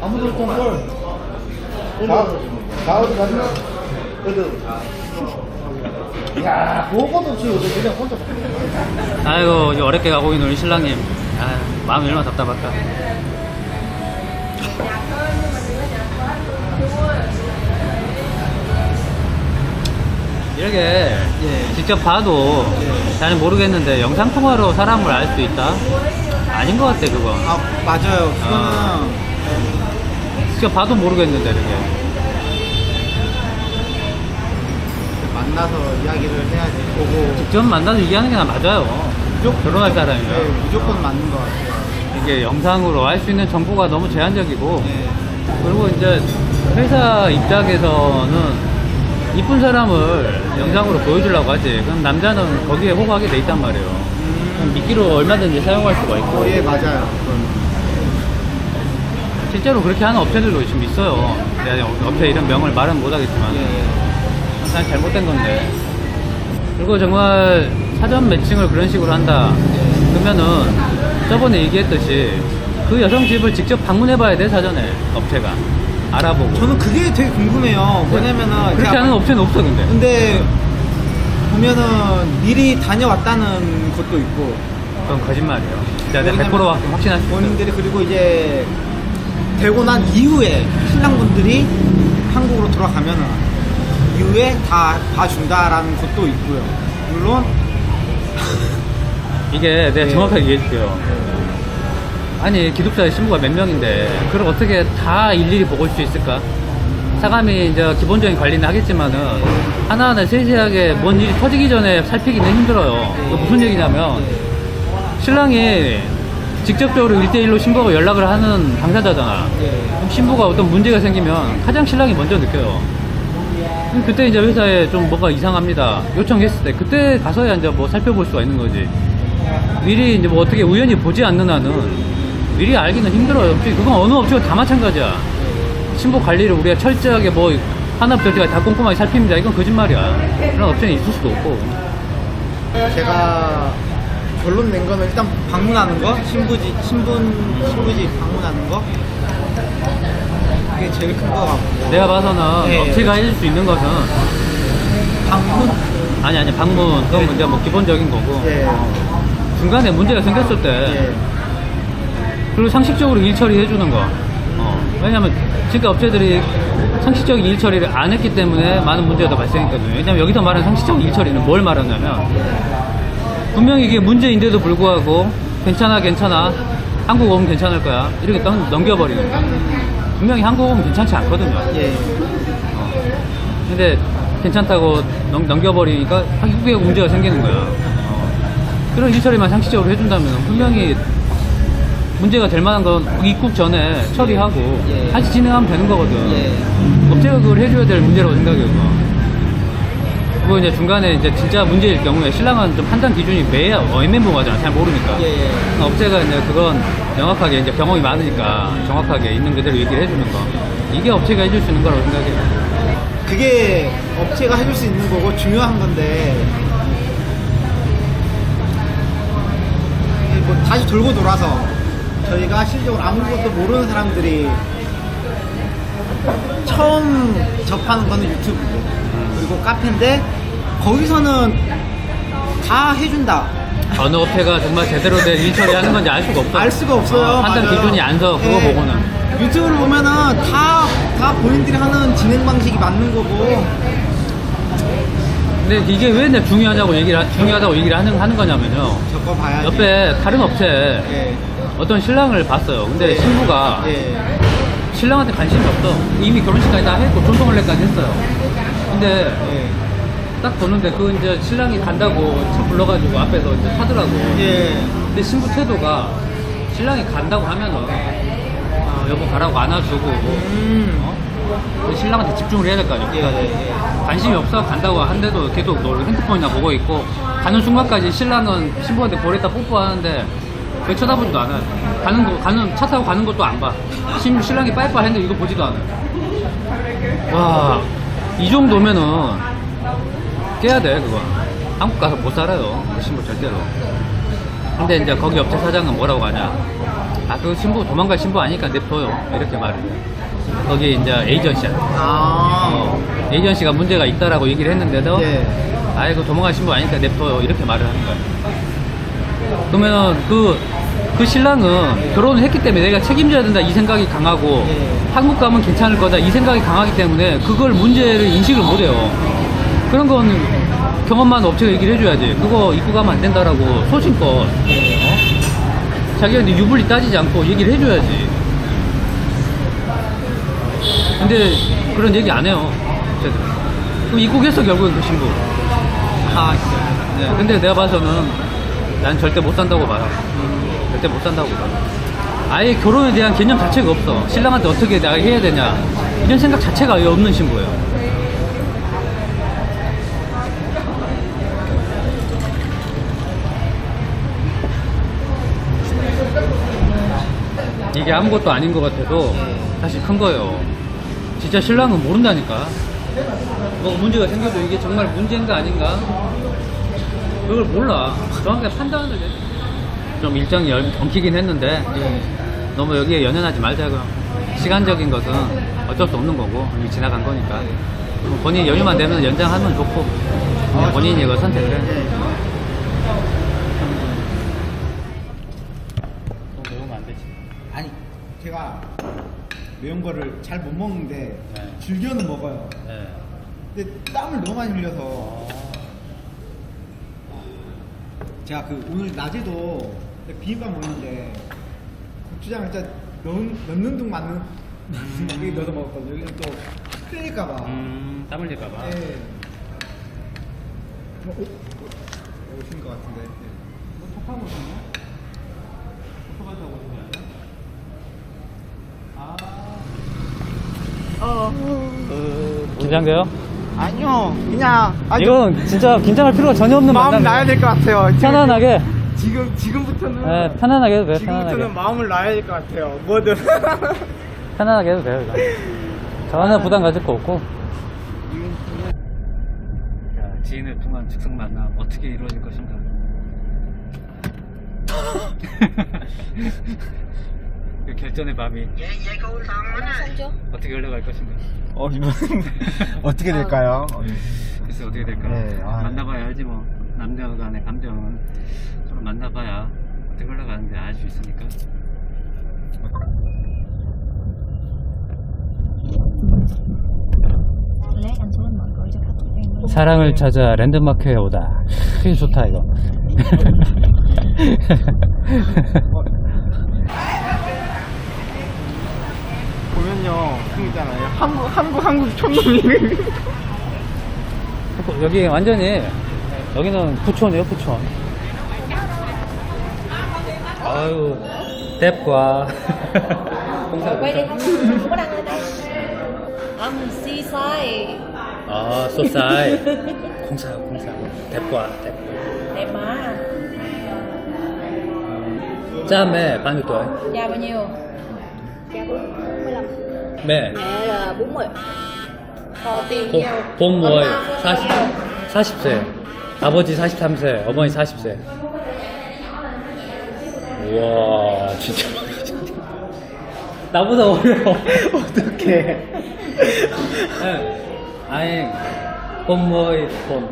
아무도 없던 걸. 어디 갔나? 그래도. 야, 그것도 없이 그냥 혼자. 아이고 이제 어렵게 가고 있는 우리 신랑님 아 마음이 얼마나 답답할까 이렇게 예. 직접 봐도 잘 모르겠는데 영상 통화로 사람을 알 수 있다? 아닌 것 같아 그거 아, 맞아요. 아. 직접 봐도 모르겠는데 이렇게 만나서 이야기를 해야지. 보고. 직접 만나서 얘기하는 게나 맞아요 무조건, 결혼할 네, 사람이면 무조건 맞는 것 같아요. 이게 영상으로 알 수 있는 정보가 너무 제한적이고 예. 그리고 이제 회사 입장에서는 이쁜 사람을 영상으로 보여주려고 하지. 그럼 남자는 거기에 호가게 돼 있단 말이에요. 그럼 미끼로 얼마든지 사용할 수가 있고. 어, 예, 맞아요. 실제로 그렇게 하는 업체들도 지금 있어요. 내가 업체 이름 명을 말은 못하겠지만. 예, 예. 참 잘못된 건데. 그리고 정말 사전 매칭을 그런 식으로 한다. 그러면은 저번에 얘기했듯이 그 여성 집을 직접 방문해 봐야 돼, 사전에. 업체가. 알아보고. 저는 그게 되게 궁금해요. 뭐냐면은. 그렇게 제가- 하는 업체는 없어, 근데. 근데, 보면은, 미리 다녀왔다는 것도 있고, 그건 거짓말이에요. 진짜 내가 왜냐면 100% 확- 확신할 수 있어요. 본인들이 그리고 이제 되고 난 이후에 신랑분들이 한국으로 돌아가면은 이후에 다 봐준다라는 것도 있고요. 물론 이게 내가 예. 정확하게 얘기해줄게요. 아니 기독자 신부가 몇 명인데 그걸 어떻게 다 일일이 보고 올 수 있을까? 사감이 이제 기본적인 관리는 하겠지만은 하나하나 세세하게 뭔 일이 터지기 전에 살피기는 힘들어요. 그 무슨 얘기냐면 신랑이 직접적으로 1대1로 신부하고 연락을 하는 당사자잖아. 그럼 신부가 어떤 문제가 생기면 가장 신랑이 먼저 느껴요. 그때 이제 회사에 좀 뭐가 이상합니다. 요청했을 때 그때 가서야 이제 뭐 살펴볼 수가 있는 거지. 미리 이제 뭐 어떻게 우연히 보지 않는 한은 미리 알기는 힘들어요. 그건 어느 업체가 다 마찬가지야. 신부 관리를 우리가 철저하게 뭐 하나부터 열까지 다 꼼꼼하게 살핍니다. 이건 거짓말이야. 그런 업체는 있을 수도 없고. 제가 결론 낸 거는 일단 방문하는 거, 신부집, 신분, 신부집 방문하는 거 그게 제일 큰 거 같고 내가 봐서는 예. 업체가 해줄 수 있는 것은 방문 아니 아니 방문 그건 예. 이제 뭐 기본적인 거고 예, 중간에 문제가 생겼을 때 예, 그리고 상식적으로 일 처리해 주는 거. 어, 왜냐면 지금 업체들이 상식적인 일 처리를 안 했기 때문에 많은 문제가 더 발생했거든요. 왜냐면 여기서 말하는 상식적인 일 처리는 뭘 말하냐면 분명히 이게 문제인데도 불구하고 괜찮아 괜찮아 한국 오면 괜찮을 거야 이렇게 딱 넘겨버리는 거. 분명히 한국 오면 괜찮지 않거든요. 예, 어. 근데 괜찮다고 넘, 넘겨버리니까 한국에 문제가 생기는 거야. 어. 그런 일 처리만 상식적으로 해준다면 분명히 문제가 될 만한 건 입국 전에 처리하고 예. 다시 진행하면 되는 거거든. 예. 업체가 그걸 해줘야 될 문제라고 생각해요. 그거. 그리고 이제 중간에 이제 진짜 문제일 경우에 신랑은 좀 판단 기준이 매야 애매모호하잖아. 잘 모르니까. 예, 예. 업체가 이제 그건 명확하게 이제 경험이 많으니까 정확하게 있는 그대로 얘기를 해주는 거. 이게 업체가 해줄 수 있는 거라고 생각해요. 그게 업체가 해줄 수 있는 거고 중요한 건데 뭐 다시 돌고 돌아서 저희가 실적으로 아무것도 모르는 사람들이 처음 접하는 거는 유튜브고 그리고 카페인데 거기서는 다 해준다 어느 업체가 정말 제대로 된 일 처리 하는 건지 알 수가 없어. 알 수가 없어요 어, 판단 맞아요. 기준이 안 서, 그거 예. 보고는. 유튜브를 보면은 다, 다 본인들이 하는 진행 방식이 맞는 거고 근데 이게 왜 내가 중요하다고 얘기를, 하- 중요하다고 얘기를 하는, 하는 거냐면요. 봐야지 옆에 다른 업체 예. 어떤 신랑을 봤어요. 근데 신부가 예. 신랑한테 관심이 없어. 이미 결혼식까지 다 했고 존성혼례까지 했어요. 근데 예. 딱 보는데 그 이제 신랑이 간다고 차 불러가지고 앞에서 이제 타더라고. 예. 근데 신부 태도가 신랑이 간다고 하면은 어, 여보 가라고 안아주고 음. 어? 신랑한테 집중을 해야 될 거 아니야. 예, 예, 예. 관심이 없어 간다고 한데도 계속 너 핸드폰이나 보고 있고 가는 순간까지 신랑은 신부한테 볼에다 뽀뽀하는데 왜 쳐다보지도 않아. 가는 거 가는 차 타고 가는 것도 안 봐. 신 신랑이 빠이빠이 했는데 이거 보지도 않아. 와, 이 정도면은 깨야 돼 그거. 한국 가서 못 살아요. 그 신부 절대로. 근데 이제 거기 업체 사장은 뭐라고 하냐. 아, 그 신부, 도망갈 신부 아니까 냅둬요. 이렇게 말을 해요. 거기 이제 에이전시야. 아. 어, 에이전시가 문제가 있다라고 얘기를 했는데도 예. 아이고 도망갈 신부 아니까 냅둬요 이렇게 말을 하는 거야 그러면 그, 그 신랑은 결혼을 했기 때문에 내가 책임져야 된다 이 생각이 강하고 예. 한국 가면 괜찮을 거다 이 생각이 강하기 때문에 그걸 문제를 인식을 못 해요. 그런 건 경험만 업체가 얘기를 해줘야지 그거 입고 가면 안 된다라고 소신껏. 어? 자기가 유불리 따지지 않고 얘기를 해줘야지. 근데 그런 얘기 안 해요 업체들 그럼 입국했어 결국엔 그 신부 아, 진짜. 네, 근데 내가 봐서는 난 절대 못 산다고 봐요. 절대 못 산다고 봐. 아예 결혼에 대한 개념 자체가 없어. 신랑한테 어떻게 내가 해야 되냐. 이런 생각 자체가 아예 없는 신부예요. 이게 아무것도 아닌 것 같아도 사실 큰 거예요. 진짜 신랑은 모른다니까. 뭐 문제가 생겨도 이게 정말 문제인가 아닌가 그걸 몰라 정확하게 판단을 해. 좀 일정이 열- 엉키긴 했는데 너무 여기에 연연하지 말자고요 시간적인 것은 어쩔 수 없는 거고 이미 지나간 거니까 뭐 본인이 여유만 되면 연장하면 좋고 그냥 본인이 이거 선택을 해 예. 또 배우면 안 되지 아니, 제가 매운 거를 잘 못 먹는데 네. 즐겨는 먹어요. 네. 근데 땀을 너무 많이 흘려서 제가 그 오늘 낮에도 비빔밥 먹는데 고추장을 진짜 넣, 넣는 둥 맞는 여기 넣어서 먹었거든요. 여기는 또 흘릴까봐. 음, 땀 흘릴까봐 예. 어, 어, 어, 오신 것 같은데. 뭐 톡하고 오셨나? 톡하고 오신 거 아니야? 어. 긴장돼요? 아니요, 그냥 아니, 이건 진짜 긴장할 필요가 전혀 없는 마음 만남이에요. 놔야 될 것 같아요. 지금- 편안하게 지금 지금부터는 네, 편안하게 해도 돼요 지금부터는 편안하게 마음을 놔야 될 것 같아요. 뭐든. 편안하게 해도 돼요 이거 전혀 부담 가질 거 없고 자, 지인을 통한 즉석 만남 어떻게 이루어질 것인가 그 결전의 밤이 어떻게 흘러갈 것인가? 어, 이분 어떻게 될까요? 글쎄 어떻게 될까 네, 아. 만나봐야 알지 뭐. 남녀 간의 감정은 서로 만나봐야 어떻게 흘러가는지 알 수 있으니까. 사랑을 찾아 랜드마크에 오다. 크 좋다 이거. 보 있잖아요. 한국, 한국, 한국 촌놈이. 여기 완전히 여기는 부촌이에요 부촌 아유 뎁과 I'm seaside. 아 소사이 공사 공사 뎁과 뎁. Đẹp mà. Cha mẹ bao nhiêu tuổi? Dạ bao nhiêu? Dạ 45. mẹ mẹ là 40 có tiền 돈, nhiều 돈 모아요. 40, 40세. 아버지 43세, 어머니 40세. 우와, 진짜. 나보다 어려워. 어떡해. 네. 아니, 돈 모아요, 돈.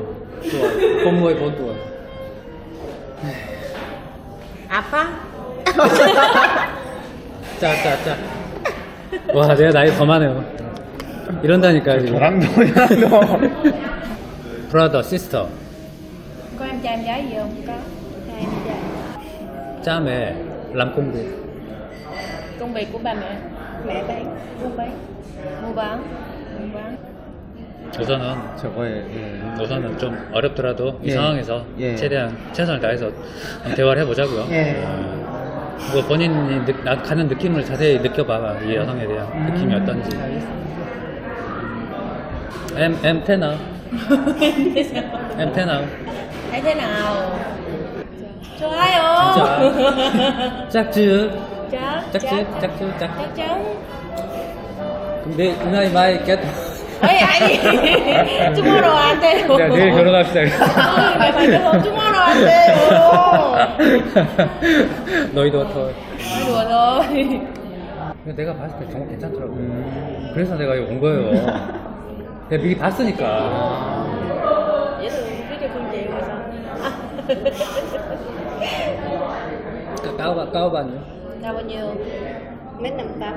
좋아. 돈 모아요, 돈 좋아. 네. 아빠? 자, 자, 자. 와 내가 나이 더 많아요 이런다니까 지금 저랑 너랑 너. 브라더 시스터 có em trai em gái gì không có hai em trai 짬에 람공부 công việc của ba mẹ mẹ bán buôn bán mua bán buôn bán 우선은 저거에 우선은 좀 어렵더라도 이 예. 상황에서 예. 최대한 최선을 다해서 대화를 해보자고요. 예. 어, 뭐 본인이 느, 나- 가는 느낌을 자세히 느껴봐 이 여성에 대한 느낌이 어떤지. thế nào? em thế nào? thấy thế nào 좋아요 짝즈. chắc chứ chắc chứ chắc chắc chắn 근데 그날 마이 get Ê, 아니. tomorrow 안 돼요. 자, 내일 결혼합시다. 아, 왜 발견 tomorrow 안 돼요. 너희도. Nói đùa thôi. 근데 내가 봤을 때 정말 괜찮더라고. 그래서 내가 여기 온 거예요. 내가 미리 봤으니까. Chịu rồi sao? 까- 까오바, 까오바는요? Mét năm tám.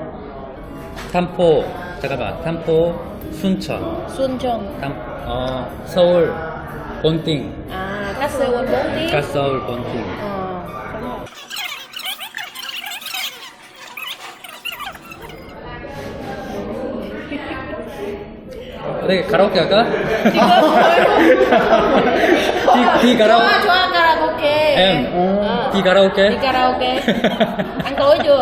삼포, 잠깐만. 삼포, 순천. Trần. 삼, 어, 서울, 본팅. À, cách xe quên 4 tiếng. 가 서울, 본팅. Ờ, 어디 가라오케 할까? Đi karaoke. Cho, cho ăn karaoke. Em, Ờ. đi karaoke. Đi karaoke. ăn tối chưa?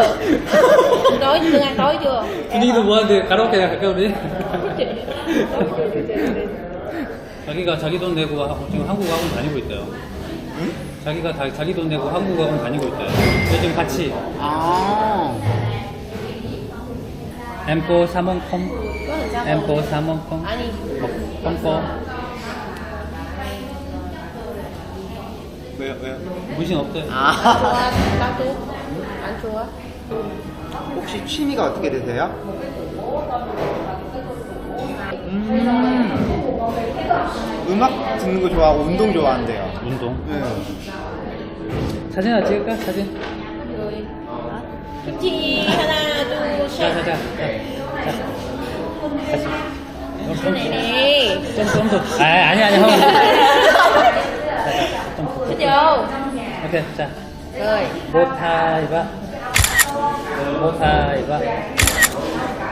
ăn tối chưa? ăn tối chưa? 분위기도 뭐하는데 가라오케 갈까 우리? 자기가 자기 돈 내고 하고 지금 한국 학원 다니고 있대요. 자기가 다, 자기 돈 내고 한국 학원 다니고 있대요. 요즘 같이 아. 엠포 sao 엠포? 사몽컴 Anh đi. 컴포 왜요 왜요? 무신 없대. 아. Chua. Ăn chua. 혹시 취미가 어떻게 되세요? 음. 음악 듣는 거 좋아하고 운동 좋아한대요. 운동. 네. 사진 하나 찍을까? 사진. Chúc chị 하나, 둘, 자, 셋. 자, 자, 자, 자. 다시. 좀 더. 아, 아니, 아니, 형. 좀 더. Thích vô. 오케이, 자. Rồi. 모타이바. 모타이바.